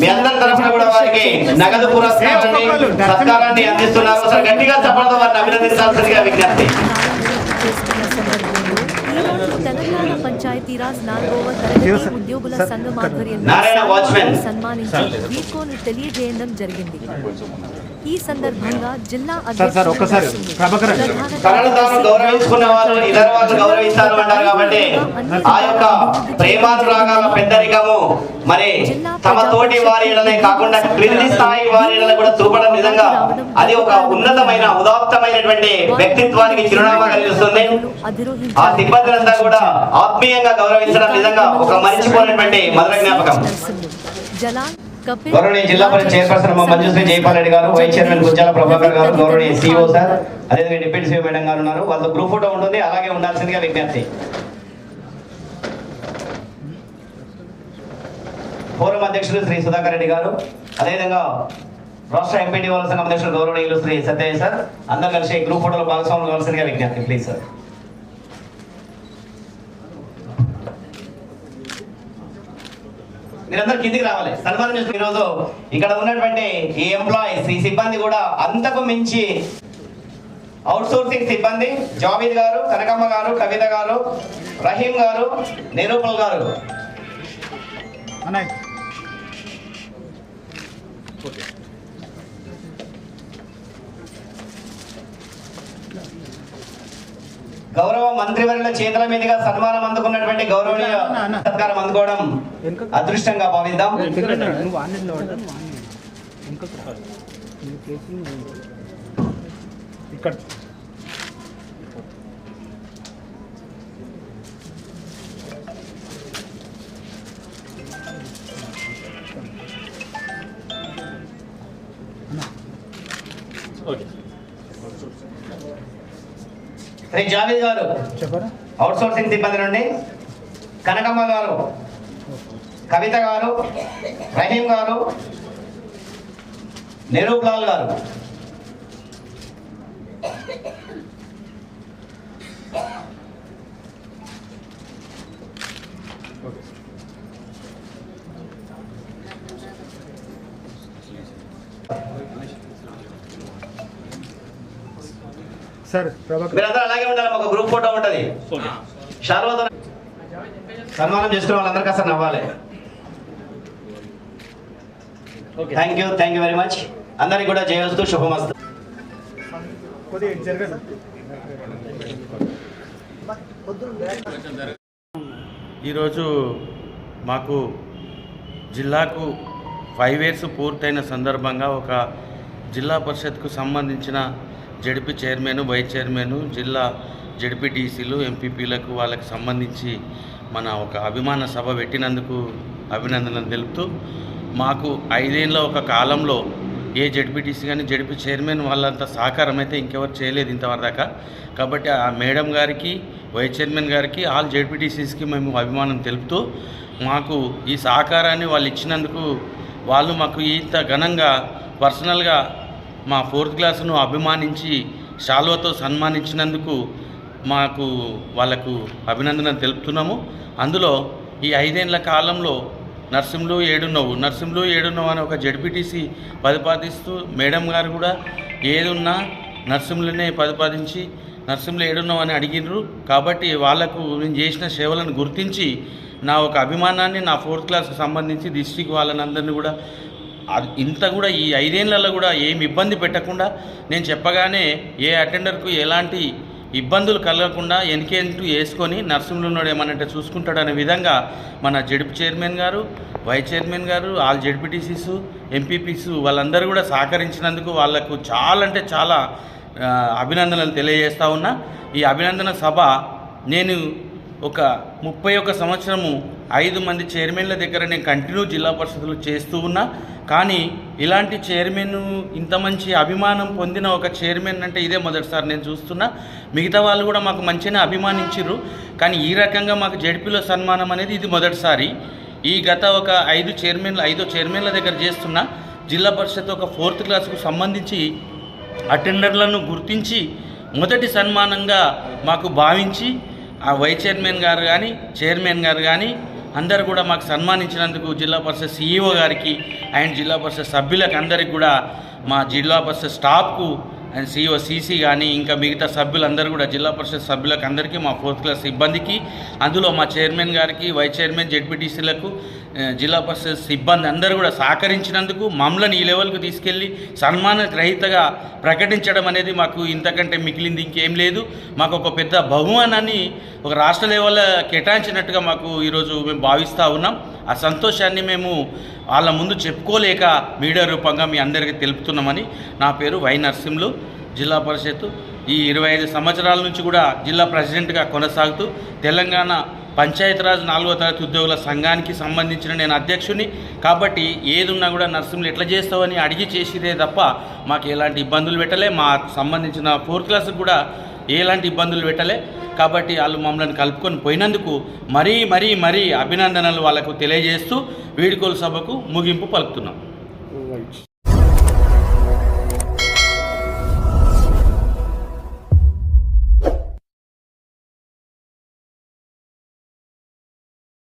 మీ అందరి తరఫున కూడా వారికి నగదు పురస్కారాన్ని సత్కారాన్ని అందిస్తున్నారు. సార్ గట్టిగా చప్పలతో వారిని అభినందించాల్సిందిగా విజ్ఞప్తి. చేస్తున్న సందర్భంలో ఈరోజు తెలంగాణ పంచాయతీరాజ్ నాలుగవ తరగతి ఉద్యోగుల సంఘం ఆధ్వర్యంలో. సన్మానించి వీడ్కోలు తెలియజేయడం జరిగింది ఈ సందర్భంగా జిల్లా గౌరవిస్తారు అంటారు కాబట్టి ఆ యొక్క ప్రేమానురాగాల పెద్దరికము మరి తమ తోటి వారిలనే కాకుండా క్రింది స్థాయి వారిలను కూడా చూపడం నిజంగా అది ఒక ఉన్నతమైన ఉదాత్తమైనటువంటి వ్యక్తిత్వానికి చిరునామా కలిగిస్తుంది. ఆ సిబ్బందినంతా కూడా ఆత్మీయంగా గౌరవించడం నిజంగా ఒక మరిచిపోయినటువంటి మధుర జ్ఞాపకం. గౌరవనీయ జిల్లా పరిషత్ చైర్పర్సన్ మంజుశ్రీ జైపాల్ రెడ్డి గారు వైస్ చైర్మన్ గుజ్జాల ప్రభాకర్ గారు గౌరవనీయ సిఓ సార్ అదేవిధంగా డిప్యూటీ సీఓ మేడం గారు ఉన్నారు. వాళ్ళ గ్రూప్ ఫోటో ఉంటుంది అలాగే ఉండాల్సిందిగా విజ్ఞప్తి. ఫోరం అధ్యక్షులు శ్రీ సుధాకర్ రెడ్డి గారు. అదేవిధంగా రాష్ట్ర ఎంపీటీ వాళ్ళ సంఘం అధ్యక్షులు గౌరవనీయులు శ్రీ సత్యయ్య సార్. అందరూ కలిసి గ్రూప్ ఫోటోలో భాగస్వాములు కావాల్సిందిగా విజ్ఞప్తి. Please sir. మీరందరూ కిందికి రావాలి. సన్మానం చేసిన ఈరోజు ఇక్కడ ఉన్నటువంటి ఈ ఎంప్లాయీస్ ఈ సిబ్బంది కూడా అంతకు మించి అవుట్ సోర్సింగ్ సిబ్బంది జావీద్ గారు కనకమ్మ గారు కవిత గారు రహీం గారు నిరూపల్ గారు. గౌరవ మంత్రివర్యుల చేతుల మీదుగా సన్మానం అందుకున్నటువంటి గౌరవనీయ సత్కారం అందుకోవడం అదృష్టంగా భావిద్దాం. నువ్వు ఆన్లైన్లో శ్రీ జావీద్ గారు అవుట్ సోర్సింగ్ సిబ్బంది నుండి కనకమ్మ గారు కవిత గారు రహీం గారు నిరూప్ లాల్ గారు. మీరందరూ అలాగే ఉండాలి ఒక గ్రూప్ ఫోటో ఉంటది. షాల్వాతో సన్మానం చేసుకున్న వాళ్ళందరూ కాస్త నవ్వాలి. Thank you thank you very much అందరికి కూడా జయవస్తు శుభమస్తు. ఈరోజు మాకు జిల్లాకు ఫైవ్ ఇయర్స్ పూర్తయిన సందర్భంగా ఒక జిల్లా పరిషత్కు సంబంధించిన జడిపి చైర్మన్ వైస్ చైర్మన్ జిల్లా జడిపిటీసీలు ఎంపీపీలకు వాళ్ళకి సంబంధించి మన ఒక అభిమాన సభ పెట్టినందుకు అభినందనలు తెలుపుతూ మాకు ఐదేళ్ళ ఒక కాలంలో ఏ జడ్పీటీసీ కానీ జడ్పీ చైర్మన్ వాళ్ళంత సహకారం అయితే ఇంకెవరు చేయలేదు ఇంతవరదాకా కాబట్టి ఆ మేడం గారికి వైస్ చైర్మన్ గారికి ఆల్ జడ్పీటీసీస్కి మేము అభిమానం తెలుపుతూ మాకు ఈ సహకారాన్ని వాళ్ళు ఇచ్చినందుకు వాళ్ళు మాకు ఇంత ఘనంగా పర్సనల్గా మా ఫోర్త్ క్లాస్ను అభిమానించి శాల్వతో సన్మానించినందుకు మాకు వాళ్ళకు అభినందన తెలుపుతున్నాము. అందులో ఈ ఐదేళ్ళ కాలంలో నర్సింలు ఏడున్నవు. నర్సింలు ఏడున్నవు అని ఒక జడ్పీటీసీ ప్రతిపాదిస్తూ మేడం గారు కూడా ఏదున్నా నర్సింలనే ప్రతిపాదించి నర్సింలు ఏడున్నావు అని అడిగినారు కాబట్టి వాళ్ళకు నేను చేసిన సేవలను గుర్తించి నా ఒక అభిమానాన్ని నా ఫోర్త్ క్లాస్కి సంబంధించి డిస్టిక్ వాళ్ళని అందరినీ కూడా ఇంత కూడా ఈ ఐదేళ్ళలో కూడా ఏమి ఇబ్బంది పెట్టకుండా నేను చెప్పగానే ఏ అటెండర్కు ఎలాంటి ఇబ్బందులు కలగకుండా ఎన్కేంటూ వేసుకొని నర్సింహులున్నాడు ఏమనంటే చూసుకుంటాడు అనే విధంగా మన జడిపి చైర్మన్ గారు వైస్ చైర్మన్ గారు ఆల్ జడ్పీటీసీస్ ఎంపీపీస్ వాళ్ళందరూ కూడా సహకరించినందుకు వాళ్ళకు చాలా అంటే చాలా అభినందనలు తెలియజేస్తూ ఉన్నా. ఈ అభినందన సభ నేను ఒక ముప్పై ఒక్క సంవత్సరము ఐదు మంది చైర్మన్ల దగ్గర నేను కంటిన్యూ జిల్లా పరిషత్లు చేస్తూ ఉన్నా. కానీ ఇలాంటి చైర్మన్ ఇంత మంచి అభిమానం పొందిన ఒక చైర్మన్ అంటే ఇదే మొదటిసారి నేను చూస్తున్నా. మిగతా వాళ్ళు కూడా మాకు మంచిగానే అభిమానించారు కానీ ఈ రకంగా మాకు జడ్పీలో సన్మానం అనేది ఇది మొదటిసారి. ఈ గత ఒక ఐదు చైర్మన్లు ఐదో చైర్మన్ల దగ్గర చేస్తున్న. జిల్లా పరిషత్ ఒక ఫోర్త్ క్లాస్కు సంబంధించి అటెండర్లను గుర్తించి మొదటి సన్మానంగా మాకు భావించి ఆ వైస్ చైర్మన్ గారు కానీ చైర్మన్ గారు కానీ అందరు కూడా మాకు సన్మానించినందుకు జిల్లా పరిషత్ సీఈఓ గారికి అండ్ జిల్లా పరిషత్ సభ్యులకు అందరికి కూడా మా జిల్లా పరిషత్ స్టాఫ్కు అండ్ సిఓ సీసీ కానీ ఇంకా మిగతా సభ్యులందరూ కూడా జిల్లా పరిషత్ సభ్యులకు అందరికీ మా ఫోర్త్ క్లాస్ సిబ్బందికి అందులో మా చైర్మన్ గారికి వైస్ చైర్మన్ జెడ్పీటీసీలకు జిల్లా పరిషత్ సిబ్బంది అందరూ కూడా సహకరించినందుకు మమ్మల్ని ఈ లెవెల్కు తీసుకెళ్ళి సన్మాన గ్రహీతగా ప్రకటించడం అనేది మాకు ఇంతకంటే మిగిలింది ఇంకేం లేదు. మాకు ఒక పెద్ద బహుమానాన్ని ఒక రాష్ట్ర లెవెల్ కేటాయించినట్టుగా మాకు ఈరోజు మేము భావిస్తూ ఉన్నాం. ఆ సంతోషాన్ని మేము వాళ్ళ ముందు చెప్పుకోలేక మీడియా రూపంగా మీ అందరికీ తెలుపుతున్నామని నా పేరు వై నరసింహులు. జిల్లా పరిషత్ ఈ ఇరవై ఐదు సంవత్సరాల నుంచి కూడా జిల్లా ప్రెసిడెంట్గా కొనసాగుతూ తెలంగాణ పంచాయతీరాజ్ నాలుగో తరగతి ఉద్యోగుల సంఘానికి సంబంధించిన నేను అధ్యక్షుని కాబట్టి ఏదున్నా కూడా నర్సింహులు ఎట్లా చేస్తావని అడిగి చేసిదే తప్ప మాకు ఎలాంటి ఇబ్బందులు పెట్టలే. మా సంబంధించిన ఫోర్త్ క్లాస్కి కూడా ఎలాంటి ఇబ్బందులు పెట్టలే. కాబట్టి వాళ్ళు మమ్మల్ని కలుపుకొని పోయినందుకు మరీ మరీ మరీ అభినందనలు వాళ్ళకు తెలియజేస్తూ వీడుకోలు సభకు ముగింపు పలుకుతున్నాం.